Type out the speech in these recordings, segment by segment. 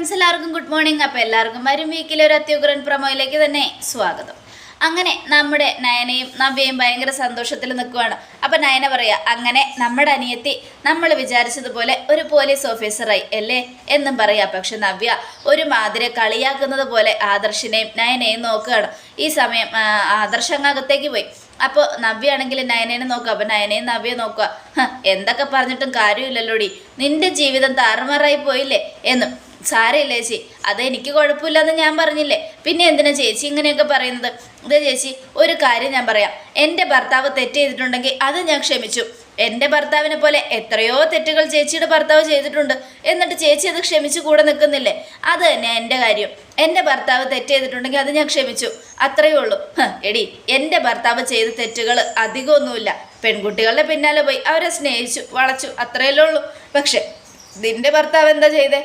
Friends എല്ലാവർക്കും good morning അപ്പോൾ എല്ലാവർക്കും വരും വീക്കിലെ ഒരു അത്യുഗ്രൻ പ്രമോയിലേക്ക് തന്നെ സ്വാഗതം. അങ്ങനെ നമ്മുടെ നയനയും നവ്യയും ഭയങ്കര സന്തോഷത്തിൽ നിൽക്കുവാണ്. അപ്പം നയന പറയുക അങ്ങനെ നമ്മുടെ അനിയത്തി നമ്മൾ വിചാരിച്ചതുപോലെ ഒരു പോലീസ് ഓഫീസറായി അല്ലേ? എന്നും പറയാം. പക്ഷെ നവ്യ ഒരു മാതിരി കളിയാക്കുന്നത് പോലെ ആദർശിനെയും നയനെയും നോക്കുകയാണ്. ഈ സമയം ആദർശ് അങ്ങ് പോയി. അപ്പോൾ നവ്യ ആണെങ്കിൽ നയനേനെ നോക്കുക. അപ്പം നയനയും നവ്യ നോക്കുക. എന്തൊക്കെ പറഞ്ഞിട്ടും കാര്യമില്ലല്ലോടി. നിന്റെ ജീവിതം താറുമാറായി പോയില്ലേ? എന്നും. സാരമില്ല ചേച്ചി. അത് എനിക്ക് കുഴപ്പമില്ലെന്ന് ഞാൻ പറഞ്ഞില്ലേ. പിന്നെ എന്തിനാ ചേച്ചി ഇങ്ങനെയൊക്കെ പറയുന്നത്? ഇത് ചേച്ചി ഒരു കാര്യം ഞാൻ പറയാം. എന്റെ ഭർത്താവ് തെറ്റ് ചെയ്തിട്ടുണ്ടെങ്കിൽ അത് ഞാൻ ക്ഷമിച്ചു. എന്റെ ഭർത്താവിനെ പോലെ എത്രയോ തെറ്റുകൾ ചേച്ചിയുടെ ഭർത്താവ് ചെയ്തിട്ടുണ്ട്. എന്നിട്ട് ചേച്ചി അത് ക്ഷമിച്ച് കൂടെ നിൽക്കുന്നില്ലേ? അത് തന്നെ എന്റെ കാര്യം. എന്റെ ഭർത്താവ് തെറ്റ് ചെയ്തിട്ടുണ്ടെങ്കിൽ അത് ഞാൻ ക്ഷമിച്ചു. അത്രയേ ഉള്ളൂ. എടി എന്റെ ഭർത്താവ് ചെയ്ത തെറ്റുകൾ അധികമൊന്നുമില്ല. പെൺകുട്ടികളുടെ പിന്നാലെ പോയി അവരെ സ്നേഹിച്ചു വളച്ചു അത്രയല്ലേ ഉള്ളൂ. പക്ഷെ നിന്റെ ഭർത്താവ് എന്താ ചെയ്തേ?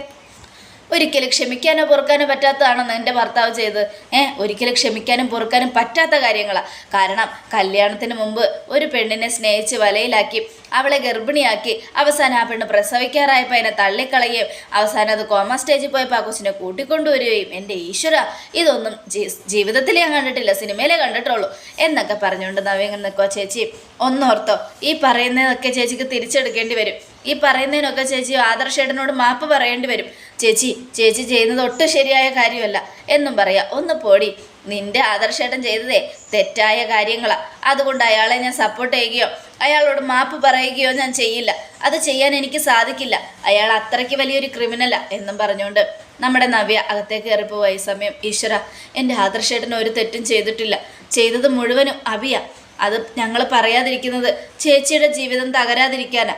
ഒരിക്കലും ക്ഷമിക്കാനോ പൊറുക്കാനോ പറ്റാത്തതാണെന്ന് എന്റെ ഭർത്താവ് ചെയ്തത്. ഏഹ് ഒരിക്കലും ക്ഷമിക്കാനും പൊറുക്കാനും പറ്റാത്ത കാര്യങ്ങളാണ് കാരണം കല്യാണത്തിന് മുമ്പ് ഒരു പെണ്ണിനെ സ്നേഹിച്ച് വലയിലാക്കി അവളെ ഗർഭിണിയാക്കി അവസാനം ആ പെണ്ണ് പ്രസവിക്കാറായപ്പോൾ അതിനെ തള്ളിക്കളയുകയും അവസാനം അത് കോമ സ്റ്റേജിൽ പോയപ്പോൾ ആ കൊച്ചിനെ കൂട്ടിക്കൊണ്ടുവരികയും. എന്റെ ഈശ്വര ഇതൊന്നും ജീവിതത്തിൽ ഞാൻ കണ്ടിട്ടില്ല സിനിമയിലേ കണ്ടിട്ടുള്ളൂ എന്നൊക്കെ പറഞ്ഞുകൊണ്ട് നവ്യങ്ങൾ നിൽക്കുക ചേച്ചി ഒന്നോർത്തോ ഈ പറയുന്നതൊക്കെ ചേച്ചിക്ക് തിരിച്ചെടുക്കേണ്ടി വരും. ഈ പറയുന്നതിനൊക്കെ ചേച്ചി ആദർശേടനോട് മാപ്പ് പറയേണ്ടി വരും. ചേച്ചി ചേച്ചി ചെയ്യുന്നത് ഒട്ടും ശരിയായ കാര്യമല്ല. എന്നും പറയാ ഒന്ന് പോടി നിന്റെ ആദർശേട്ടൻ ചെയ്തതേ തെറ്റായ കാര്യങ്ങളാ. അതുകൊണ്ട് അയാളെ ഞാൻ സപ്പോർട്ട് ചെയ്യുകയോ അയാളോട് മാപ്പ് പറയുകയോ ഞാൻ ചെയ്യില്ല. അത് ചെയ്യാൻ എനിക്ക് സാധിക്കില്ല. അയാൾ അത്രയ്ക്ക് വലിയൊരു ക്രിമിനലാ എന്നും പറഞ്ഞുകൊണ്ട് നമ്മുടെ നവ്യ അകത്തേക്ക് കയറിപ്പോവാ ഈ സമയം. ഈശ്വര എന്റെ ആദർശേട്ടൻ ഒരു തെറ്റും ചെയ്തിട്ടില്ല. ചെയ്തത് മുഴുവനും അവിയ. അത് ഞങ്ങൾ പറയാതിരിക്കുന്നത് ചേച്ചിയുടെ ജീവിതം തകരാതിരിക്കാനാ.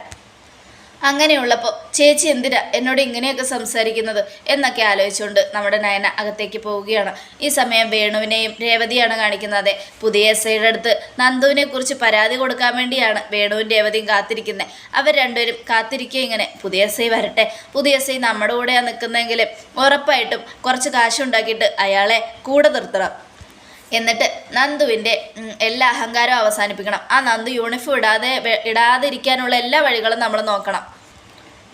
അങ്ങനെയുള്ളപ്പോൾ ചേച്ചി എന്തിനാ എന്നോട് ഇങ്ങനെയൊക്കെ സംസാരിക്കുന്നത്? എന്നൊക്കെ ആലോചിച്ചുകൊണ്ട് നമ്മുടെ നയന അകത്തേക്ക് പോവുകയാണ്. ഈ സമയം വേണുവിനെയും രേവതിയാണ് കാണിക്കുന്നത്. പുതിയ എസ് ഐയുടെ അടുത്ത് നന്ദുവിനെ കുറിച്ച് പരാതി കൊടുക്കാൻ വേണ്ടിയാണ് വേണുവും രേവതിയും കാത്തിരിക്കുന്നത്. അവർ രണ്ടുപേരും കാത്തിരിക്കുക ഇങ്ങനെ പുതിയ എസ് ഐ വരട്ടെ. പുതിയ എസ് ഐ നമ്മുടെ കൂടെയാണ് നിൽക്കുന്നതെങ്കിൽ ഉറപ്പായിട്ടും കുറച്ച് കാശുണ്ടാക്കിയിട്ട് അയാളെ കൂടെ നിർത്തണം. എന്നിട്ട് നന്ദുവിന്റെ എല്ലാ അഹങ്കാരവും അവസാനിപ്പിക്കണം. ആ നന്ദു യൂണിഫോം ഇടാതെ ഇടാതിരിക്കാനുള്ള എല്ലാ വഴികളും നമ്മൾ നോക്കണം.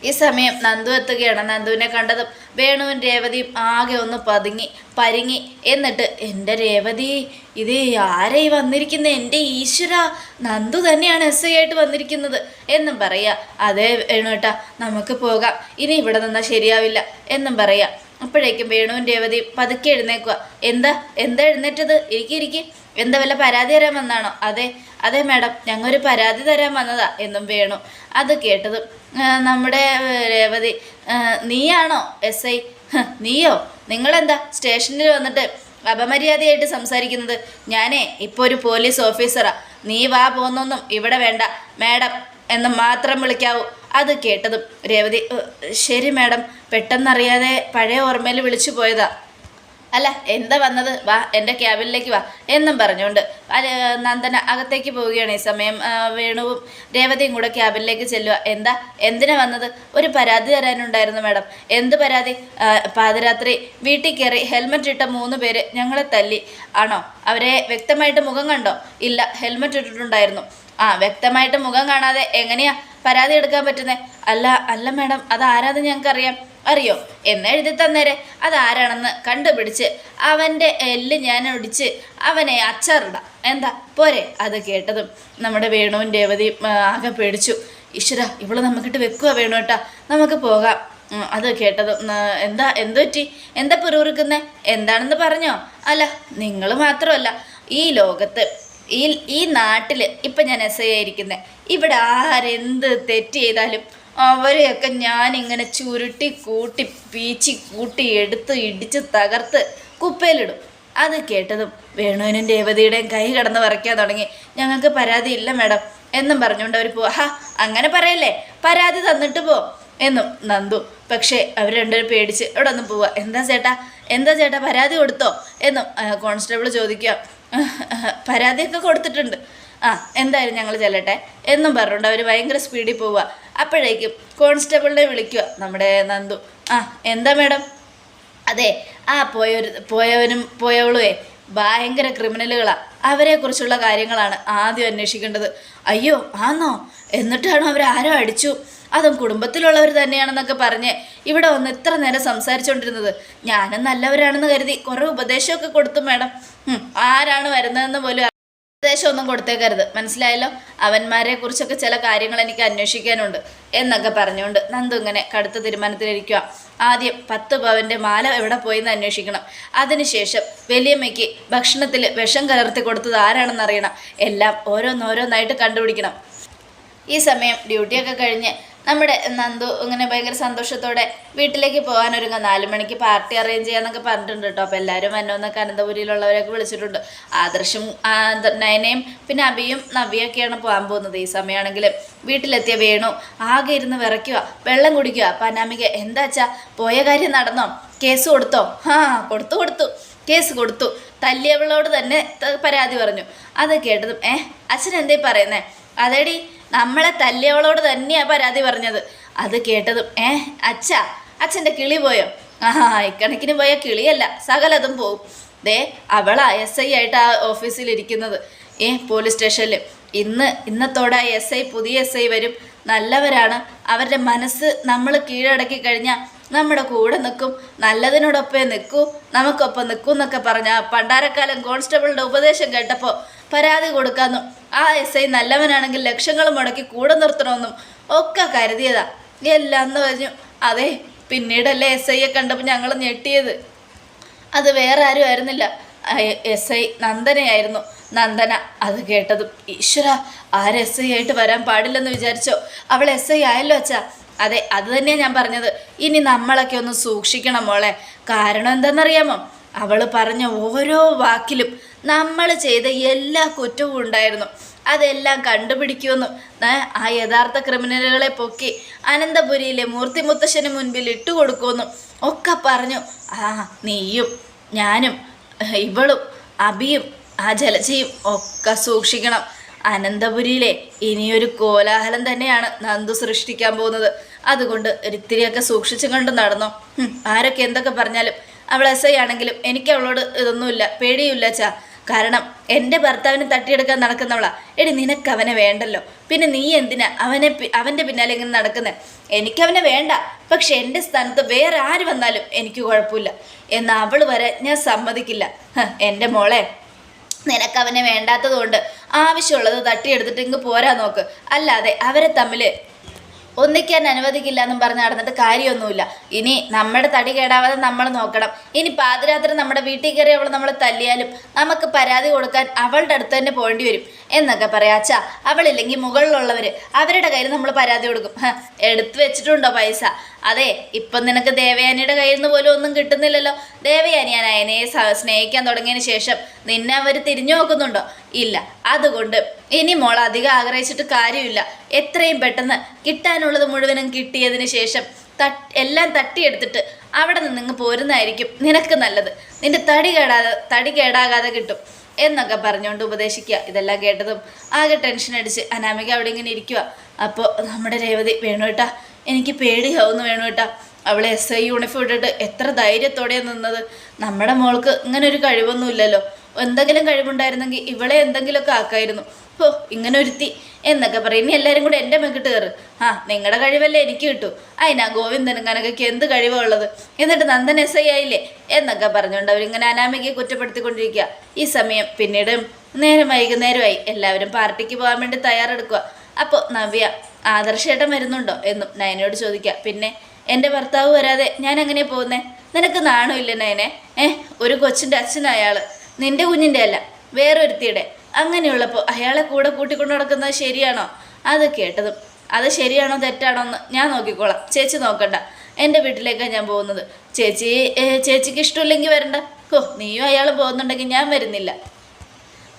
ഈ സമയം നന്ദു എത്തുകയാണ്. നന്ദുവിനെ കണ്ടതും വേണുവും രേവതിയും ആകെ ഒന്ന് പതുങ്ങി പരുങ്ങി. എന്നിട്ട് എന്റെ രേവതി ഇത് ആരായി വന്നിരിക്കുന്നത് എന്റെ ഈശ്വര നന്ദു തന്നെയാണ് എസ് ഐ ആയിട്ട് വന്നിരിക്കുന്നത്. എന്നും പറയുക അതേ വേണുട്ടാ നമുക്ക് പോകാം. ഇനി ഇവിടെ നിന്നാൽ ശരിയാവില്ല. എന്നും പറയാ. അപ്പോഴേക്കും വേണുവും രേവതിയും പതുക്കെ എഴുന്നേക്കുക എന്താ? എന്താ എഴുന്നേറ്റത്? ഇരിക്കിരിക്കി ഇരിക്കി. എന്താ വല്ല പരാതി തരാൻ വന്നാണോ? അതെ അതെ മാഡം. ഞങ്ങൊരു പരാതി തരാൻ വന്നതാ എന്നും വേണു. അത് കേട്ടത് നമ്മുടെ രേവതി. നീയാണോ എസ് ഐ? നീയോ? നിങ്ങളെന്താ സ്റ്റേഷനിൽ വന്നിട്ട് അപമര്യാദയായിട്ട് സംസാരിക്കുന്നത്? ഞാനേ ഇപ്പോൾ ഒരു പോലീസ് ഓഫീസറാ. നീ വാ പോന്നൊന്നും ഇവിടെ വേണ്ട. മാഡം എന്ന് മാത്രം വിളിക്കാവൂ. അത് കേട്ടതും രേവതി "ഉ, ശരി മാഡം. പെട്ടെന്നറിയാതെ പഴയ ഓർമ്മയിൽ വിളിച്ചു പോയതാ. അല്ല എന്താ വന്നത്? വാ എന്റെ ക്യാബിനിലേക്ക് വാ എന്നും പറഞ്ഞുകൊണ്ട് നന്ദന അകത്തേക്ക് പോവുകയാണ് ഈ സമയം. വേണുവും രേവതിയും കൂടെ ക്യാബിനിലേക്ക് ചെല്ലുക എന്താ? എന്തിനാ വന്നത്? ഒരു പരാതി തരാനുണ്ടായിരുന്നു മാഡം. എന്ത് പരാതി? പാതിരാത്രി വീട്ടിൽ കയറി ഹെൽമെറ്റ് ഇട്ട മൂന്ന് പേര് ഞങ്ങളെ തല്ലി. ആണോ? അവരെ വ്യക്തമായിട്ട് മുഖം കണ്ടോ? ഇല്ല ഹെൽമെറ്റ് ഇട്ടിട്ടുണ്ടായിരുന്നു. ആ വ്യക്തമായിട്ട് മുഖം കാണാതെ എങ്ങനെയാ പരാതി എടുക്കാൻ പറ്റുന്നേ? അല്ല അല്ല മാഡം അത് ആരാന്ന് ഞങ്ങൾക്കറിയാം. അറിയോ? എന്ന് എഴുതി തന്നേരെ. അതാരാണെന്ന് കണ്ടുപിടിച്ച് അവന്റെ എല്ല് ഞാൻ ഒടിച്ച് അവനെ അച്ചാറിടാം. എന്താ? പോരെ. അത് കേട്ടതും നമ്മുടെ വേണുവും രേവതിയും ആകെ പേടിച്ചു. ഈശ്വര ഇവൾ നമുക്കിട്ട് വെക്കുക വേണു കേട്ടാ. നമുക്ക് പോകാം. അത് കേട്ടതും എന്താ എന്തു പറ്റി? എന്താ പിറുപിറുക്കുന്നേ? എന്താണെന്ന് പറഞ്ഞോ? അല്ല നിങ്ങൾ മാത്രമല്ല ഈ ലോകത്ത് ഈ ഈ നാട്ടിൽ ഇപ്പം ഞാൻ എസ് ഐ ആയിരിക്കുന്നത് ഇവിടെ ആരെന്ത് തെറ്റ് ചെയ്താലും അവരെയൊക്കെ ഞാനിങ്ങനെ ചുരുട്ടി കൂട്ടി പീച്ചി കൂട്ടി എടുത്ത് ഇടിച്ച് തകർത്ത് കുപ്പയിലിടും അത് കേട്ടതും വേണുവിനും രേവതിയുടെയും കൈ കടന്ന് വരയ്ക്കാൻ തുടങ്ങി. ഞങ്ങൾക്ക് പരാതി ഇല്ല മാഡം എന്നും പറഞ്ഞുകൊണ്ട് അവർ പോ ഹാ അങ്ങനെ പറയല്ലേ? പരാതി തന്നിട്ട് പോ എന്നും നന്ദു. പക്ഷേ അവർ രണ്ടുപേരും പേടിച്ച് ഇവിടെ ഒന്ന് പോവുക എന്താ ചേട്ടാ? എന്താ ചേട്ടാ? പരാതി കൊടുത്തോ? എന്നും കോൺസ്റ്റബിൾ ചോദിക്കുക പരാതിയൊക്കെ കൊടുത്തിട്ടുണ്ട്. ആ എന്തായാലും ഞങ്ങൾ ചെല്ലട്ടെ. എന്നും പറഞ്ഞുകൊണ്ട് അവർ ഭയങ്കര സ്പീഡിൽ പോവുക അപ്പോഴേക്കും കോൺസ്റ്റബിളിനെ വിളിക്കുക നമ്മുടെ നന്ദു. ആ എന്താ മേഡം? അതെ ആ പോയൊരു പോയവനും പോയവളുവേ. ഭയങ്കര ക്രിമിനലുകളാണ് അവരെക്കുറിച്ചുള്ള കാര്യങ്ങളാണ് ആദ്യം അന്വേഷിക്കേണ്ടത്. അയ്യോ ആന്നോ? എന്നിട്ടാണോ അവർ ആരോ അടിച്ചു? അതും കുടുംബത്തിലുള്ളവർ തന്നെയാണെന്നൊക്കെ പറഞ്ഞ് ഇവിടെ വന്ന് ഇത്ര നേരം സംസാരിച്ചുകൊണ്ടിരുന്നത് ഞാനും നല്ലവരാണെന്ന് കരുതി. കുറേ ഉപദേശമൊക്കെ കൊടുത്തു മേഡം. ആരാണ് വരുന്നതെന്ന് പോലും ഉപദേശം ഒന്നും കൊടുത്തേക്കരുത്. മനസ്സിലായല്ലോ? അവന്മാരെ കുറിച്ചൊക്കെ ചില കാര്യങ്ങൾ എനിക്ക് അന്വേഷിക്കാനുണ്ട് എന്നൊക്കെ പറഞ്ഞുകൊണ്ട് നന്ദു ഇങ്ങനെ കടുത്ത തീരുമാനത്തിലിരിക്കുക ആദ്യം പത്ത് പവന്റെ മാല എവിടെ പോയെന്ന് അന്വേഷിക്കണം. അതിനുശേഷം വലിയമ്മയ്ക്ക് ഭക്ഷണത്തിൽ വിഷം കലർത്തി കൊടുത്തത് ആരാണെന്ന് അറിയണം എല്ലാം ഓരോന്നോരോന്നായിട്ട് കണ്ടുപിടിക്കണം. ഈ സമയം ഡ്യൂട്ടിയൊക്കെ കഴിഞ്ഞ് നമ്മുടെ നന്ദു ഇങ്ങനെ ഭയങ്കര സന്തോഷത്തോടെ വീട്ടിലേക്ക് പോകാനൊരുങ്ങ. നാല് മണിക്ക് പാർട്ടി അറേഞ്ച് ചെയ്യാന്നൊക്കെ പറഞ്ഞിട്ടുണ്ട് കേട്ടോ. അപ്പോൾ എല്ലാവരും വന്നോന്നൊക്കെ അനന്തപുരിയിലുള്ളവരൊക്കെ വിളിച്ചിട്ടുണ്ട്. ആദർശം നയനയും പിന്നെ അബിയും നവിയൊക്കെയാണ് പോകാൻ പോകുന്നത്. ഈ സമയമാണെങ്കിൽ വീട്ടിലെത്തിയ വേണു ആകെ ഇരുന്ന് വിറയ്ക്കുക വെള്ളം കുടിക്കുക അപ്പം അനാമിക എന്താ പോയ കാര്യം നടന്നോ? കേസ് കൊടുത്തോ? ആ കൊടുത്തു കൊടുത്തു. കേസ് കൊടുത്തു. തല്ലിയവളോട് തന്നെ പരാതി പറഞ്ഞു. അത് കേട്ടതും ഏ അച്ഛൻ എന്തേ പറയുന്നേ? അതേടി നമ്മളെ തല്ലിയവളോട് തന്നെയാ പരാതി പറഞ്ഞത്. അത് കേട്ടതും ഏ അച്ഛ അച്ഛന്റെ കിളി പോയോ? ആ ഇക്കണക്കിന് പോയ കിളിയല്ല സകലതും പോവും. ദേ അവളാ എസ് ഐ ആയിട്ട് ആ ഓഫീസിൽ ഓഫീസിലിരിക്കുന്നത്. ഏ പോലീസ് സ്റ്റേഷനിൽ ഇന്ന് ഇന്നത്തോടെ എസ് ഐ പുതിയ എസ് ഐ വരും. നല്ലവരാണ്. അവരുടെ മനസ്സ് നമ്മൾ കീഴടക്കി കഴിഞ്ഞാൽ നമ്മുടെ കൂടെ നിൽക്കും നല്ലതിനോടൊപ്പേ നിൽക്കൂ നമുക്കൊപ്പം നിൽക്കും എന്നൊക്കെ പറഞ്ഞ പണ്ടാരക്കാലം കോൺസ്റ്റബിളിന്റെ ഉപദേശം കേട്ടപ്പോൾ പരാതി കൊടുക്കാമെന്നും ആ എസ് ഐ നല്ലവനാണെങ്കിൽ ലക്ഷങ്ങൾ മുടക്കി കൂടെ നിർത്തണമെന്നും ഒക്കെ കരുതിയതാ. എല്ലാം എന്ന് പറഞ്ഞു അതെ പിന്നീടല്ലേ എസ് ഐയെ കണ്ടപ്പോൾ ഞങ്ങൾ ഞെട്ടിയത്. അത് വേറെ ആരും ആയിരുന്നില്ല. S I നന്ദനയായിരുന്നു. നന്ദന അത് കേട്ടതും ഈശ്വര ആര് എസ് ഐ ആയിട്ട് വരാൻ പാടില്ലെന്ന് വിചാരിച്ചോ? അവൾ എസ് ഐ ആയല്ലോ അച്ഛാ. അതെ അത് തന്നെയാണ് ഞാൻ പറഞ്ഞത്. ഇനി നമ്മളൊക്കെ ഒന്ന് സൂക്ഷിക്കണം മോളെ. കാരണം എന്തെന്നറിയാമോ അവൾ പറഞ്ഞ ഓരോ വാക്കിലും നമ്മൾ ചെയ്ത എല്ലാ കുറ്റവും ഉണ്ടായിരുന്നു. അതെല്ലാം കണ്ടുപിടിക്കുമെന്നും ആ യഥാർത്ഥ ക്രിമിനലുകളെ പൊക്കി അനന്തപുരിയിലെ മൂർത്തി മുത്തശ്ശന് മുൻപിൽ ഇട്ടുകൊടുക്കുമെന്നും ഒക്കെ പറഞ്ഞു. ആ നീയും ഞാനും ഇവളും അബിയും ആ ജലജയും ഒക്കെ സൂക്ഷിക്കണം. അനന്തപുരിയിലെ ഇനിയൊരു കോലാഹലം തന്നെയാണ് നന്ദു സൃഷ്ടിക്കാൻ പോകുന്നത്. അതുകൊണ്ട് ഒരിത്തിരിയൊക്കെ സൂക്ഷിച്ചും കൊണ്ട് നടന്നു. ആരൊക്കെ എന്തൊക്കെ പറഞ്ഞാലും അവൾ എസ് ഐ ആണെങ്കിലും എനിക്ക് അവളോട് ഇതൊന്നുമില്ല പേടിയുമില്ല ചാ കാരണം എന്റെ ഭർത്താവിനെ തട്ടിയെടുക്കാൻ നടക്കുന്നവളാ. എടി നിനക്ക് അവനെ വേണ്ടല്ലോ. പിന്നെ നീ എന്തിനാ അവനെ അവന്റെ പിന്നാലെ ഇങ്ങനെ നടക്കുന്നത് എനിക്കവനെ വേണ്ട. പക്ഷെ എന്റെ സ്ഥാനത്ത് വേറെ ആര് വന്നാലും എനിക്ക് കുഴപ്പമില്ല. എന്ന് അവൾ വരെ ഞാൻ സമ്മതിക്കില്ല. എന്റെ മോളെ നിനക്ക് അവനെ വേണ്ടാത്തതുകൊണ്ട് ആവശ്യമുള്ളത് തട്ടിയെടുത്തിട്ട് ഇങ്ങ് പോരാ നോക്ക്. അല്ലാതെ അവരെ തമ്മിൽ ഒന്നിക്കാൻ അനുവദിക്കില്ല എന്നും പറഞ്ഞ് നടന്നിട്ട് കാര്യമൊന്നുമില്ല. ഇനി നമ്മുടെ തടി കേടാവാതെ നമ്മൾ നോക്കണം. ഇനി പാതിരാത്രി നമ്മുടെ വീട്ടിൽ കയറി അവൾ നമ്മളെ തല്ലിയാലും നമുക്ക് പരാതി കൊടുക്കാൻ അവളുടെ അടുത്ത് തന്നെ പോകേണ്ടി വരും. എന്നൊക്കെ പറയാം. അച്ഛാ അവളില്ലെങ്കിൽ മുകളിലുള്ളവർ അവരുടെ കയ്യിൽ നമ്മൾ പരാതി കൊടുക്കും. എടുത്തു വെച്ചിട്ടുണ്ടോ പൈസ? അതെ ഇപ്പം നിനക്ക് ദേവയാനിയുടെ കയ്യിൽ നിന്ന് പോലും ഒന്നും കിട്ടുന്നില്ലല്ലോ. ദേവയാനി ഞാൻ അയനെ സ്നേഹിക്കാൻ തുടങ്ങിയതിന് ശേഷം നിന്നെ അവർ തിരിഞ്ഞു നോക്കുന്നുണ്ടോ? ഇല്ല. അതുകൊണ്ട് ഇനി മോൾ അധികം ആഗ്രഹിച്ചിട്ട് കാര്യമില്ല. എത്രയും പെട്ടെന്ന് കിട്ടാനുള്ളത് മുഴുവനും കിട്ടിയതിന് ശേഷം എല്ലാം തട്ടിയെടുത്തിട്ട് അവിടെ നിന്ന് നിങ്ങൾ പോരുന്നതായിരിക്കും നിനക്ക് നല്ലത്. നിന്റെ തടി കേടാതെ തടി കേടാകാതെ കിട്ടും എന്നൊക്കെ പറഞ്ഞുകൊണ്ട് ഉപദേശിക്കുക. ഇതെല്ലാം കേട്ടതും ആകെ ടെൻഷൻ അടിച്ച് അനാമിക അവിടെ ഇങ്ങനെ ഇരിക്കുക അപ്പോൾ നമ്മുടെ രേവതി വേണുവേട്ടാ എനിക്ക് പേടിയാവുന്നു വേണുവേട്ടാ അവളെ എസ് ഐ യൂണിഫോം ഇട്ടിട്ട് എത്ര ധൈര്യത്തോടെ നിന്നത്. നമ്മുടെ മോൾക്ക് ഇങ്ങനെ ഒരു കഴിവൊന്നും ഇല്ലല്ലോ. എന്തെങ്കിലും കഴിവുണ്ടായിരുന്നെങ്കിൽ ഇവളെ എന്തെങ്കിലുമൊക്കെ ആക്കായിരുന്നു. ഓ ഇങ്ങനെ ഒരുത്തി. എന്നൊക്കെ പറയും. ഇനി എല്ലാവരും കൂടെ എന്റെ മെക്കിട്ട് കയറ്. ആ നിങ്ങളുടെ കഴിവല്ലേ എനിക്ക് കിട്ടൂ. അതിനാ ഗോവിന്ദനും കനകയ്ക്ക് എന്ത് കഴിവുള്ളത് എന്നിട്ട് നന്ദൻ എസ് ഐ ആയില്ലേ? എന്നൊക്കെ പറഞ്ഞുകൊണ്ട് അവരിങ്ങനെ അനാമികയെ കുറ്റപ്പെടുത്തിക്കൊണ്ടിരിക്കുക ഈ സമയം പിന്നീട് നേരം വൈകുന്നേരമായി. എല്ലാവരും പാർട്ടിക്ക് പോകാൻ വേണ്ടി തയ്യാറെടുക്കുക അപ്പോൾ നവ്യ ആദർശേട്ടൻ വരുന്നുണ്ടോ എന്നും നയനയോട് ചോദിക്കുക പിന്നെ എന്റെ ഭർത്താവ് വരാതെ ഞാൻ എങ്ങനെ പോകുന്നേ? നിനക്ക് നാണമില്ല നയനെ? ഏഹ് ഒരു കൊച്ചിന്റെ അയാൾ നിന്റെ കുഞ്ഞിന്റെ അല്ല വേറൊരുത്തിയുടെ. അങ്ങനെയുള്ളപ്പോൾ അയാളെ കൂടെ കൂട്ടിക്കൊണ്ട് നടക്കുന്നത് ശരിയാണോ? അത് കേട്ടതും അത് ശരിയാണോ തെറ്റാണോ എന്ന് ഞാൻ നോക്കിക്കോളാം. ചേച്ചി നോക്കണ്ട. എന്റെ വീട്ടിലേക്കാണ് ഞാൻ പോകുന്നത്. ചേച്ചി ചേച്ചിക്ക് ഇഷ്ടമില്ലെങ്കിൽ വരണ്ട. ഓ നീയും അയാൾ പോകുന്നുണ്ടെങ്കിൽ ഞാൻ വരുന്നില്ല.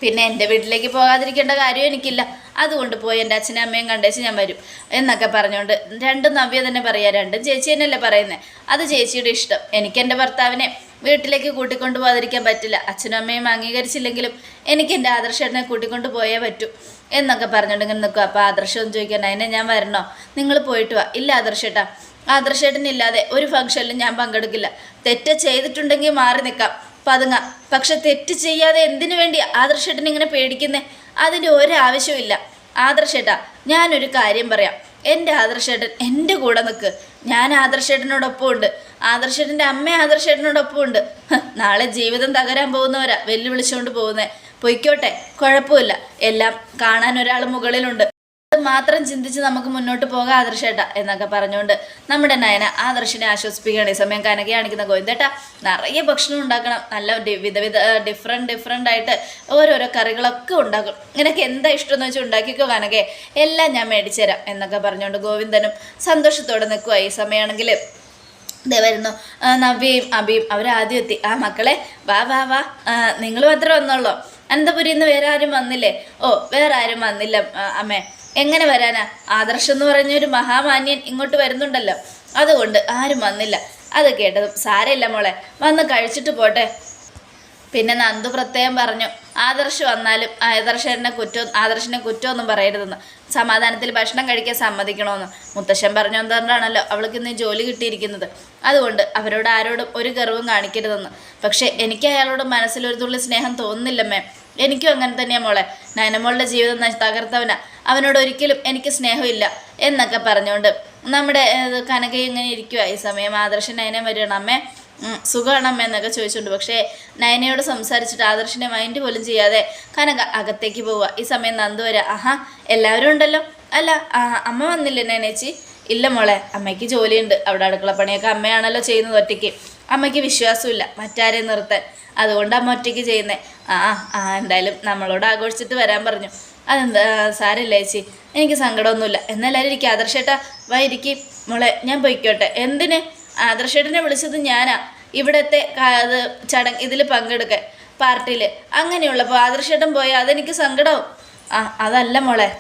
പിന്നെ എന്റെ വീട്ടിലേക്ക് പോകാതിരിക്കേണ്ട കാര്യം എനിക്കില്ല. അതുകൊണ്ട് പോയി എന്റെ അച്ഛനും അമ്മയും കണ്ടേച്ച് ഞാൻ വരും എന്നൊക്കെ പറഞ്ഞുകൊണ്ട് രണ്ടും നവ്യ തന്നെ പറയുക രണ്ടും ചേച്ചി തന്നെയല്ലേ പറയുന്നത് അത് ചേച്ചിയുടെ ഇഷ്ടം. എനിക്ക് എന്റെ ഭർത്താവിനെ വീട്ടിലേക്ക് കൂട്ടിക്കൊണ്ട് പോകാതിരിക്കാൻ പറ്റില്ല. അച്ഛനും അമ്മയും അംഗീകരിച്ചില്ലെങ്കിലും എനിക്ക് എന്റെ ആദർശനെ കൂട്ടിക്കൊണ്ട് പോയേ പറ്റൂ എന്നൊക്കെ പറഞ്ഞുകൊണ്ട് ഇങ്ങനെ നിൽക്കും അപ്പോൾ ആദർശം ചോദിക്കാൻ അതിനെ ഞാൻ വരണോ? നിങ്ങൾ പോയിട്ട് വാ. ഇല്ല ആദർശേട്ടാ. ആദർശേട്ടനില്ലാതെ ഒരു ഫംഗ്ഷനിലും ഞാൻ പങ്കെടുക്കില്ല. തെറ്റ് ചെയ്തിട്ടുണ്ടെങ്കിൽ മാറി നിൽക്കാം. പതുങ്ങാം. പക്ഷെ തെറ്റ് ചെയ്യാതെ എന്തിനു വേണ്ടി ആദർശേട്ടൻ ഇങ്ങനെ പേടിക്കുന്നേ? അതിന്റെ ഒരാവശ്യമില്ല ആദർശേട്ടാ ഞാനൊരു കാര്യം പറയാം. എന്റെ ആദർശേട്ടൻ എന്റെ കൂടെ നിൽക്ക് ഞാൻ ആദർശേട്ടനോടൊപ്പം ഉണ്ട് ആദർശേട്ടന്റെ അമ്മ ആദർശേട്ടനോടൊപ്പം ഉണ്ട് നാളെ ജീവിതം തകരാൻ പോകുന്നവരാ വെല്ലുവിളിച്ചുകൊണ്ട് പോകുന്നേ. പൊയ്ക്കോട്ടെ കുഴപ്പമില്ല. എല്ലാം കാണാൻ ഒരാൾ മുകളിലുണ്ട്. മാത്രം ചിന്തിച്ച് നമുക്ക് മുന്നോട്ട് പോകാം ആദർശേട്ട എന്നൊക്കെ പറഞ്ഞുകൊണ്ട് നമ്മുടെ നയന ആദർശിനെ ആശ്വസിപ്പിക്കുകയാണ്. ഈ സമയം കനക കാണിക്കുന്ന ഗോവിന്ദേട്ട നിറയെ ഭക്ഷണം ഉണ്ടാക്കണം. നല്ല വിധവിധ വിധ വിധ ഡിഫറെന്റ് ഡിഫറെന്റ് ആയിട്ട് ഓരോരോ കറികളൊക്കെ ഉണ്ടാക്കും. നിനക്ക് എന്താ ഇഷ്ടം എന്ന് വെച്ചാൽ ഉണ്ടാക്കിക്കോ കനകെ. എല്ലാം ഞാൻ മേടിച്ചു തരാം എന്നൊക്കെ പറഞ്ഞുകൊണ്ട് ഗോവിന്ദനും സന്തോഷത്തോടെ നിൽക്കുക ഈ സമയമാണെങ്കിൽ ദേ വരുന്നു നവ്യയും അബിയും അവരാദ്യം എത്തി. ആ മക്കളെ വാ വാ വാ. നിങ്ങൾ മാത്രമേ വന്നുള്ളൂ? അനന്തപുരിയിൽ നിന്ന് വേറെ ആരും വന്നില്ലേ? ഓ വേറെ ആരും വന്നില്ല അമ്മേ. എങ്ങനെ വരാനാ? ആദർശം എന്ന് പറഞ്ഞ ഒരു മഹാമാന്യൻ ഇങ്ങോട്ട് വരുന്നുണ്ടല്ലോ. അതുകൊണ്ട് ആരും വന്നില്ല. അത് കേട്ടതും സാരമില്ല മോളെ. വന്ന് കഴിച്ചിട്ട് പോട്ടെ. പിന്നെ നന്ദു പ്രത്യേകം പറഞ്ഞു ആദർശ് വന്നാലും ആദർശനെ കുറ്റം ആദർശനെ കുറ്റമൊന്നും പറയരുതെന്ന്. സമാധാനത്തിൽ ഭക്ഷണം കഴിക്കാൻ സമ്മതിക്കണമെന്ന് മുത്തശ്ശൻ പറഞ്ഞു എന്തുകൊണ്ടാണല്ലോ അവൾക്ക് ഇന്ന് ജോലി കിട്ടിയിരിക്കുന്നത്? അതുകൊണ്ട് അവരോട് ആരോടും ഒരു ഗർവും കാണിക്കരുതെന്ന്. പക്ഷേ എനിക്ക് അയാളോട് മനസ്സിലൊരു തുള്ളി സ്നേഹം തോന്നുന്നില്ലമ്മേ എനിക്കും അങ്ങനെ തന്നെയാണ് മോളെ. നയനമോളുടെ ജീവിതം തകർത്തവനാ. അവനോട് ഒരിക്കലും എനിക്ക് സ്നേഹമില്ല എന്നൊക്കെ പറഞ്ഞുകൊണ്ട് നമ്മുടെ കനക ഇങ്ങനെ ഇരിക്കുക ഈ സമയം ആദർശൻ നയനം വരികയാണ്. അമ്മേ സുഖമാണ് അമ്മ എന്നൊക്കെ ചോദിച്ചുകൊണ്ട്. പക്ഷേ നയനയോട് സംസാരിച്ചിട്ട് ആദർശിനെ മൈൻഡ് പോലും ചെയ്യാതെ കനക അകത്തേക്ക് പോവുക ഈ സമയം നന്ദു വരിക ആഹാ എല്ലാവരും ഉണ്ടല്ലോ? അല്ല അമ്മ വന്നില്ലേ നയനേച്ചി? ഇല്ല മോളെ അമ്മയ്ക്ക് ജോലിയുണ്ട്. അവിടെ അടുക്കള പണിയൊക്കെ അമ്മയാണല്ലോ ചെയ്യുന്നത് ഒറ്റയ്ക്ക്. അമ്മയ്ക്ക് വിശ്വാസമില്ല. മറ്റാരെ നിർത്താൻ. അതുകൊണ്ട് അമ്മ ഒറ്റയ്ക്ക് ചെയ്യുന്നേ. ആ ആ എന്തായാലും നമ്മളോട് ആഘോഷിച്ചിട്ട് വരാൻ പറഞ്ഞു. അതെന്താ സാരമില്ല ചേച്ചി. എനിക്ക് സങ്കടമൊന്നുമില്ല. എന്നാലും ഇരിക്കും. ആദർശേട്ടാ വാ മോളെ ഞാൻ പൊയ്ക്കോട്ടെ. എന്തിന്? ആദർശേട്ടനെ വിളിച്ചത് ഞാനാ. ഇവിടത്തെ അത് ചടങ്ങ് ഇതിൽ പങ്കെടുക്കാൻ പാർട്ടിയിൽ അങ്ങനെയുള്ളപ്പോൾ ആദർശേട്ടൻ പോയാൽ അതെനിക്ക് സങ്കടവും. ആ അതല്ല മോളെ.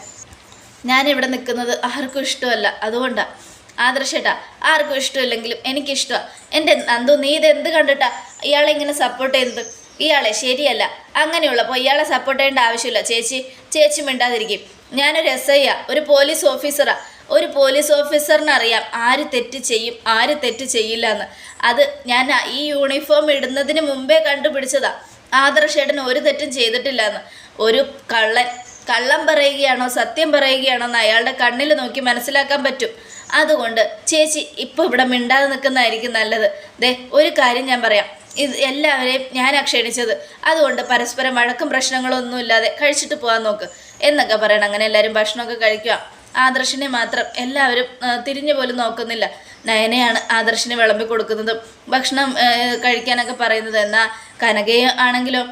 ഞാനിവിടെ നിൽക്കുന്നത് ആർക്കും ഇഷ്ടമല്ല. അതുകൊണ്ടാണ് ആദർശേട്ടാ ആർക്കും ഇഷ്ടമില്ലെങ്കിലും എനിക്കിഷ്ടമാണ് എന്റെ നന്ദു നീ ഇതെന്ത് കണ്ടിട്ടാ ഇയാളെ ഇങ്ങനെ സപ്പോർട്ട് ചെയ്യുന്നത്? ഇയാളെ ശരിയല്ല. അങ്ങനെയുള്ളപ്പോൾ ഇയാളെ സപ്പോർട്ട് ചെയ്യേണ്ട ആവശ്യമില്ല. ചേച്ചി ചേച്ചി മിണ്ടാതിരിക്കും. ഞാനൊരു എസ് ഐ ആ ഒരു പോലീസ് ഓഫീസറാ ഒരു പോലീസ് ഓഫീസറിനറിയാം ആര് തെറ്റ് ചെയ്യും ആര് തെറ്റ് ചെയ്യില്ല എന്ന് അത് ഞാൻ ഈ യൂണിഫോം ഇടുന്നതിന് മുമ്പേ കണ്ടുപിടിച്ചതാ. ആദർശേട്ടൻ ഒരു തെറ്റും ചെയ്തിട്ടില്ല എന്ന് ഒരു കള്ളൻ കള്ളം പറയുകയാണോ സത്യം പറയുകയാണോ എന്ന് അയാളുടെ കണ്ണിൽ നോക്കി മനസ്സിലാക്കാൻ പറ്റും. അതുകൊണ്ട് ചേച്ചി ഇപ്പോൾ ഇവിടെ മിണ്ടാതെ നിൽക്കുന്നതായിരിക്കും നല്ലത്. ദേ ഒരു കാര്യം ഞാൻ പറയാം. ഇത് എല്ലാവരെയും ഞാനാ ക്ഷണിച്ചത്. അതുകൊണ്ട് പരസ്പരം വഴക്കും പ്രശ്നങ്ങളൊന്നും ഇല്ലാതെ കഴിച്ചിട്ട് പോകാൻ നോക്ക്. എന്നൊക്കെ പറയണം. അങ്ങനെ എല്ലാവരും ഭക്ഷണമൊക്കെ കഴിക്കുക. ആദർശിനെ മാത്രം എല്ലാവരും തിരിഞ്ഞു പോലും നോക്കുന്നില്ല. നയനയാണ് ആദർശിന് വിളമ്പി കൊടുക്കുന്നതും. ഭക്ഷണം കഴിക്കാനൊക്കെ പറയുന്നത് എന്നാൽ കനകയെ ആണെങ്കിലോ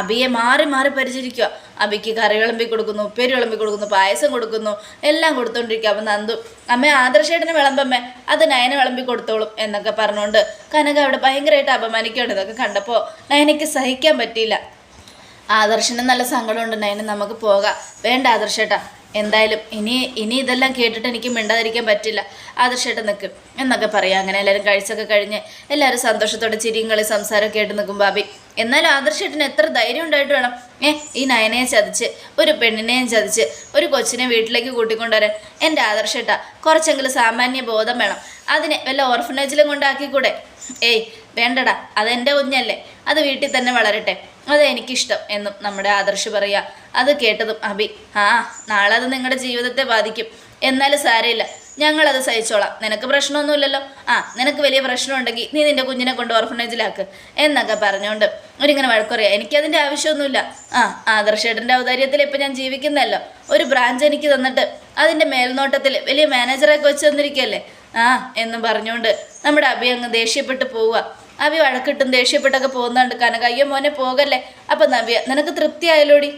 അബിയെ മാറി മാറി പരിചരിക്കുക. അബിക്ക് കറി വിളമ്പി കൊടുക്കുന്നു ഉപ്പേരി വിളമ്പി കൊടുക്കുന്നു പായസം കൊടുക്കുന്നു എല്ലാം കൊടുത്തോണ്ടിരിക്കുക. അപ്പം നന്ദു അമ്മ ആദർശേട്ടന് വിളമ്പമ്മേ അത് നയന വിളമ്പി കൊടുത്തോളും എന്നൊക്കെ പറഞ്ഞുകൊണ്ട് കനക അവിടെ ഭയങ്കരമായിട്ട് അപമാനിക്കുകയാണ് ഇതൊക്കെ കണ്ടപ്പോൾ നയനയ്ക്ക് സഹിക്കാൻ പറ്റിയില്ല. ആദർശന് നല്ല സങ്കടമുണ്ട്. നയന നമുക്ക് പോകാം. വേണ്ട ആദർശേട്ടാ. എന്തായാലും ഇനി ഇനി ഇതെല്ലാം കേട്ടിട്ട് എനിക്ക് മിണ്ടാതിരിക്കാൻ പറ്റില്ല. ആദർശമായിട്ട് നിൽക്കും എന്നൊക്കെ പറയാം. അങ്ങനെ എല്ലാവരും കഴിച്ചൊക്കെ കഴിഞ്ഞ് എല്ലാവരും സന്തോഷത്തോടെ ചിരിയും കളി സംസാരമൊക്കെ ആയിട്ട് നിൽക്കും ബാബി എന്നാലും ആദർശേട്ടന് എത്ര ധൈര്യം ഉണ്ടായിട്ട് വേണം? ഏ ഈ നയനയെ ചതിച്ച് ഒരു പെണ്ണിനെയും ചതിച്ച് ഒരു കൊച്ചിനെ വീട്ടിലേക്ക് കൂട്ടിക്കൊണ്ടുവരാൻ എന്റെ ആദർശേട്ടാ കുറച്ചെങ്കിലും സാമാന്യ ബോധം വേണം. അതിനെ വല്ല ഓർഫനേജിലും കൊണ്ടാക്കിക്കൂടെ? ഏയ് വേണ്ടടാ അതെന്റെ കുഞ്ഞല്ലേ. അത് വീട്ടിൽ തന്നെ വളരട്ടെ. അത് എനിക്കിഷ്ടം എന്നും നമ്മുടെ ആദർശ് പറയാ. അത് കേട്ടതും അഭി ആ നാളെ അത് നിങ്ങളുടെ ജീവിതത്തെ ബാധിക്കും. എന്നാലും സാരമില്ല. ഞങ്ങളത് സഹിച്ചോളാം. നിനക്ക് പ്രശ്നമൊന്നുമില്ലല്ലോ? ആ നിനക്ക് വലിയ പ്രശ്നമുണ്ടെങ്കിൽ നീ നിന്റെ കുഞ്ഞിനെ കൊണ്ട് ഓർഫനേജിലാക്ക് എന്നൊക്കെ പറഞ്ഞുകൊണ്ട് ഒരിങ്ങനെ വഴക്കുറയാം എനിക്കതിന്റെ ആവശ്യമൊന്നുമില്ല. ആ ആദർശേട്ടന്റെ ഔദാര്യത്തിൽ ഇപ്പം ഞാൻ ജീവിക്കുന്നല്ലോ ഒരു ബ്രാഞ്ച് എനിക്ക് തന്നിട്ട് അതിന്റെ മേൽനോട്ടത്തിൽ വലിയ മാനേജറൊക്കെ വെച്ച് തന്നിരിക്കുകയല്ലേ ആ എന്നും പറഞ്ഞുകൊണ്ട് നമ്മുടെ അഭി അങ്ങ് ദേഷ്യപ്പെട്ട് പോവുക. അഭി വഴക്കിട്ടും ദേഷ്യപ്പെട്ടൊക്കെ പോകുന്നുണ്ട്. കനക അയ്യോ മോനെ പോകല്ലേ? അപ്പം നവ്യ നിനക്ക് തൃപ്തിയായാലോടി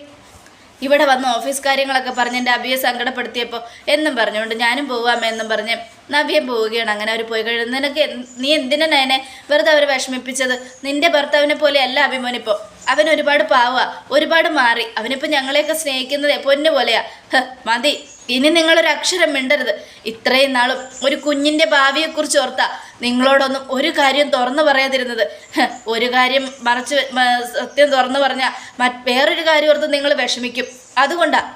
ഇവിടെ വന്ന് ഓഫീസ് കാര്യങ്ങളൊക്കെ പറഞ്ഞ് എന്റെ അബിയെ സങ്കടപ്പെടുത്തിയപ്പോൾ എന്നും പറഞ്ഞുകൊണ്ട് ഞാനും പോവാമേ എന്നും പറഞ്ഞ് നവ്യം പോവുകയാണ്. അങ്ങനെ അവർ പോയി കഴിയുന്നത് നിനക്ക് നീ എന്തിനാ നയനെ വെറുതെ അവരെ വിഷമിപ്പിച്ചത്? നിന്റെ ഭർത്താവിനെ പോലെ അല്ല അഭിമോനിപ്പോൾ അവൻ ഒരുപാട് പാവുക ഒരുപാട് മാറി. അവനിപ്പോൾ ഞങ്ങളെയൊക്കെ സ്നേഹിക്കുന്നത് പൊന്നു പോലെയാ. മതി. ഇനി നിങ്ങളൊരു അക്ഷരം മിണ്ടരുത്. ഇത്രയും നാളും ഒരു കുഞ്ഞിന്റെ ഭാവിയെക്കുറിച്ച് ഓർത്താ നിങ്ങളോടൊന്നും ഒരു കാര്യം തുറന്നു പറയാതിരുന്നത്. ഒരു കാര്യം മറച്ച് സത്യം തുറന്നു പറഞ്ഞാൽ മറ്റ് വേറൊരു കാര്യം ഓർത്ത് നിങ്ങൾ വിഷമിക്കും. അതുകൊണ്ടാ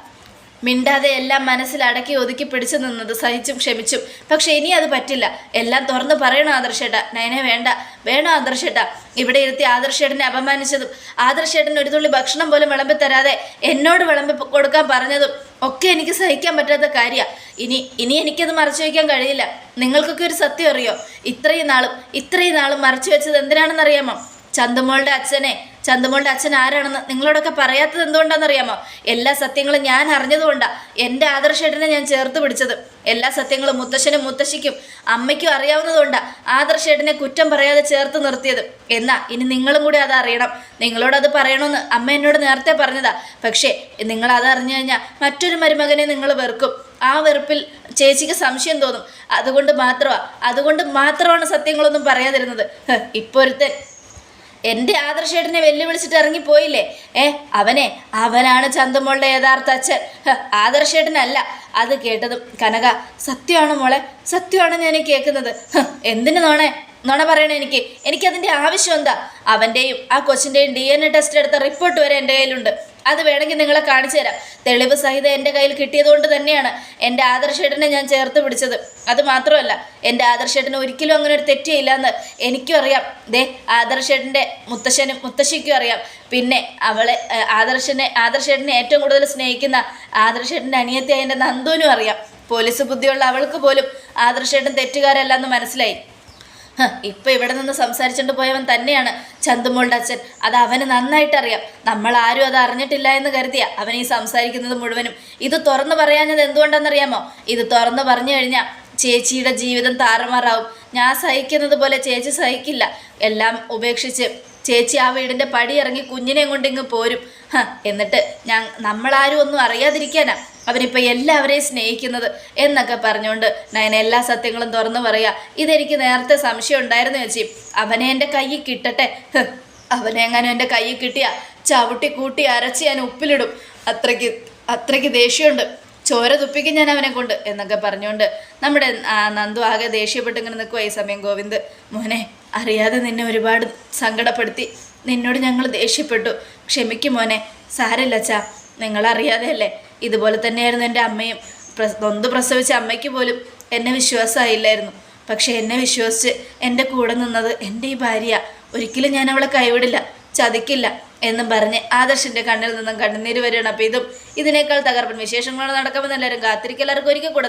മിണ്ടാതെ എല്ലാം മനസ്സിൽ അടക്കി ഒതുക്കി പിടിച്ചു നിന്നത് സഹിച്ചും ക്ഷമിച്ചും. പക്ഷെ ഇനി അത് പറ്റില്ല. എല്ലാം തുറന്നു പറയണം ആദർശേട്ട. നയനെ വേണ്ട. വേണം ആദർശേട്ട. ഇവിടെ ഇരുത്തി ആദർശേട്ടനെ അപമാനിച്ചതും ആദർശേട്ടൻ ഒരു തുള്ളി ഭക്ഷണം പോലും വിളമ്പി തരാതെ എന്നോട് വിളമ്പി കൊടുക്കാൻ പറഞ്ഞതും ഒക്കെ എനിക്ക് സഹിക്കാൻ പറ്റാത്ത കാര്യമാണ് ഇനി ഇനി എനിക്കത് മറച്ചു വയ്ക്കാൻ കഴിയില്ല. നിങ്ങൾക്കൊക്കെ ഒരു സത്യം അറിയോ? ഇത്രയും നാളും ഇത്രയും നാളും മറച്ചു വെച്ചത് എന്തിനാണെന്നറിയാമോ? ചന്തുമോളുടെ അച്ഛനെ ചന്തുമോളുടെ അച്ഛൻ ആരാണെന്ന് നിങ്ങളോടൊക്കെ പറയാത്തത് എന്തുകൊണ്ടാണെന്നറിയാമോ? എല്ലാ സത്യങ്ങളും ഞാൻ അറിഞ്ഞതുകൊണ്ടാണ് എന്റെ ആദർശേട്ടനെ ഞാൻ ചേർത്ത് പിടിച്ചത്. എല്ലാ സത്യങ്ങളും മുത്തശ്ശനും മുത്തശ്ശിക്കും അമ്മയ്ക്കും അറിയാവുന്നതുകൊണ്ടാണ് ആദർശേട്ടനെ കുറ്റം പറയാതെ ചേർത്ത് നിർത്തിയത്. എന്നാ ഇനി നിങ്ങളും കൂടി അത് അറിയണം. നിങ്ങളോട് അത് പറയണമെന്ന് അമ്മ എന്നോട് നേരത്തെ പറഞ്ഞതാ. പക്ഷേ നിങ്ങൾ അത് അറിഞ്ഞു കഴിഞ്ഞാൽ മറ്റൊരു മരുമകനെ നിങ്ങൾ വെറുക്കും. ആ വെറുപ്പിൽ ചേച്ചിക്ക് സംശയം തോന്നും. അതുകൊണ്ട് മാത്രമാണ് അതുകൊണ്ട് മാത്രമാണ് സത്യങ്ങളൊന്നും പറയാതിരുന്നത്. ഇപ്പോഴത്തെ എന്റെ ആദർശേട്ടനെ വെല്ലുവിളിച്ചിട്ട് ഇറങ്ങിപ്പോയില്ലേ? ഏ അവനെ അവനാണ് ചന്തമോളുടെ യഥാർത്ഥ അച്ഛൻ. ആദർശേട്ടനല്ല. അത് കേട്ടതും കനക സത്യമാണ് മോളെ? സത്യമാണ് ഞാൻ കേൾക്കുന്നത്? എന്തിനു നോണേ? നുണ പറയണേ എനിക്ക്. എനിക്കതിന്റെ ആവശ്യം എന്താ? അവന്റെയും ആ കൊച്ചിന്റെയും ഡി എൻ എ ടെസ്റ്റ് എടുത്ത റിപ്പോർട്ട് വരെ എന്റെ കയ്യിലുണ്ട്. അത് വേണമെങ്കിൽ നിങ്ങളെ കാണിച്ചു തരാം. തെളിവ് സഹിതം എന്റെ കയ്യിൽ കിട്ടിയതുകൊണ്ട് തന്നെയാണ് എന്റെ ആദർശേട്ടനെ ഞാൻ ചേർത്ത് പിടിച്ചത്. അത് മാത്രമല്ല എന്റെ ആദർശേട്ടന് ഒരിക്കലും അങ്ങനെ ഒരു തെറ്റിയില്ല എന്ന് എനിക്കും അറിയാം. ദേ ആദർശേട്ടന്റെ മുത്തശ്ശനും മുത്തശ്ശിക്കും അറിയാം. പിന്നെ അവളെ ആദർശനെ ആദർശേട്ടനെ ഏറ്റവും കൂടുതൽ സ്നേഹിക്കുന്ന ആദർശേട്ടന്റെ അനിയത്തിയായ എന്റെ നന്ദുവിനും അറിയാം. പോലീസ് ബുദ്ധിയുള്ള അവൾക്ക് പോലും ആദർശേട്ടൻ തെറ്റുകാരല്ല എന്ന് മനസ്സിലായി. ഇപ്പൊ ഇവിടെ നിന്ന് സംസാരിച്ചുകൊണ്ട് പോയവൻ തന്നെയാണ് ചന്തുമോളുടെ അച്ഛൻ. അത് അവന് നന്നായിട്ട് അറിയാം നമ്മൾ ആരും അത് അറിഞ്ഞിട്ടില്ല എന്ന് കരുതിയ അവൻ ഈ സംസാരിക്കുന്നത് മുഴുവനും. ഇത് തുറന്നു പറയാഞ്ഞത് എന്തുകൊണ്ടെന്നറിയാമോ? ഇത് തുറന്നു പറഞ്ഞു കഴിഞ്ഞാൽ ചേച്ചിയുടെ ജീവിതം താറുമാറാവും. ഞാൻ സഹിക്കുന്നത് പോലെ ചേച്ചി സഹിക്കില്ല. എല്ലാം ഉപേക്ഷിച്ച് ചേച്ചി ആ വീടിന്റെ പടി ഇറങ്ങി കുഞ്ഞിനെ കൊണ്ട് ഇങ്ങ് പോരും എന്നിട്ട് ഞാൻ നമ്മളാരും ഒന്നും അറിയാതിരിക്കാനാ അവനിപ്പോൾ എല്ലാവരെയും സ്നേഹിക്കുന്നത് എന്നൊക്കെ പറഞ്ഞുകൊണ്ട് നയന എല്ലാ സത്യങ്ങളും തുറന്നു പറയുക ഇതെനിക്ക് നേരത്തെ സംശയം ഉണ്ടായിരുന്നു ചേച്ചി. അവനെ എന്റെ കയ്യിൽ കിട്ടട്ടെ? അവനെ എങ്ങനെ എന്റെ കയ്യിൽ കിട്ടിയ ചവിട്ടി കൂട്ടി അരച്ച് ഞാൻ ഉപ്പിലിടും. അത്രയ്ക്ക് അത്രയ്ക്ക് ദേഷ്യമുണ്ട്. ചോര തുപ്പിക്കും ഞാൻ അവനെ കൊണ്ട് എന്നൊക്കെ പറഞ്ഞുകൊണ്ട് നമ്മുടെ നന്ദു ആകെ ദേഷ്യപ്പെട്ട് ഇങ്ങനെ നിൽക്കുക ഈ സമയം ഗോവിന്ദ്. മോനെ അറിയാതെ നിന്നെ ഒരുപാട് സങ്കടപ്പെടുത്തി. നിന്നോട് ഞങ്ങൾ ദേഷ്യപ്പെട്ടു. ക്ഷമിക്കും മോനെ. സാരല്ല ചാ നിങ്ങളറിയാതെയല്ലേ? ഇതുപോലെ തന്നെയായിരുന്നു എന്റെ അമ്മയും. നൊന്ത് പ്രസവിച്ച അമ്മയ്ക്ക് പോലും എന്നെ വിശ്വാസമായില്ലായിരുന്നു. പക്ഷെ എന്നെ വിശ്വസിച്ച് എന്റെ കൂടെ നിന്നത് എന്റെ ഈ ഭാര്യ. ഒരിക്കലും ഞാൻ അവളെ കൈവിടില്ല ചതിക്കില്ല എന്നും പറഞ്ഞ് ആദർശിന്റെ കണ്ണിൽ നിന്നും കണ്ണുനീര് വരികയാണ്. അപ്പോൾ ഇതും ഇതിനേക്കാൾ തകർപ്പൻ വിശേഷങ്ങളാണ് നടക്കുമെന്ന് എല്ലാവരും കാത്തിരിക്കും എല്ലാവർക്കും ഒരിക്കൽ കൂടെ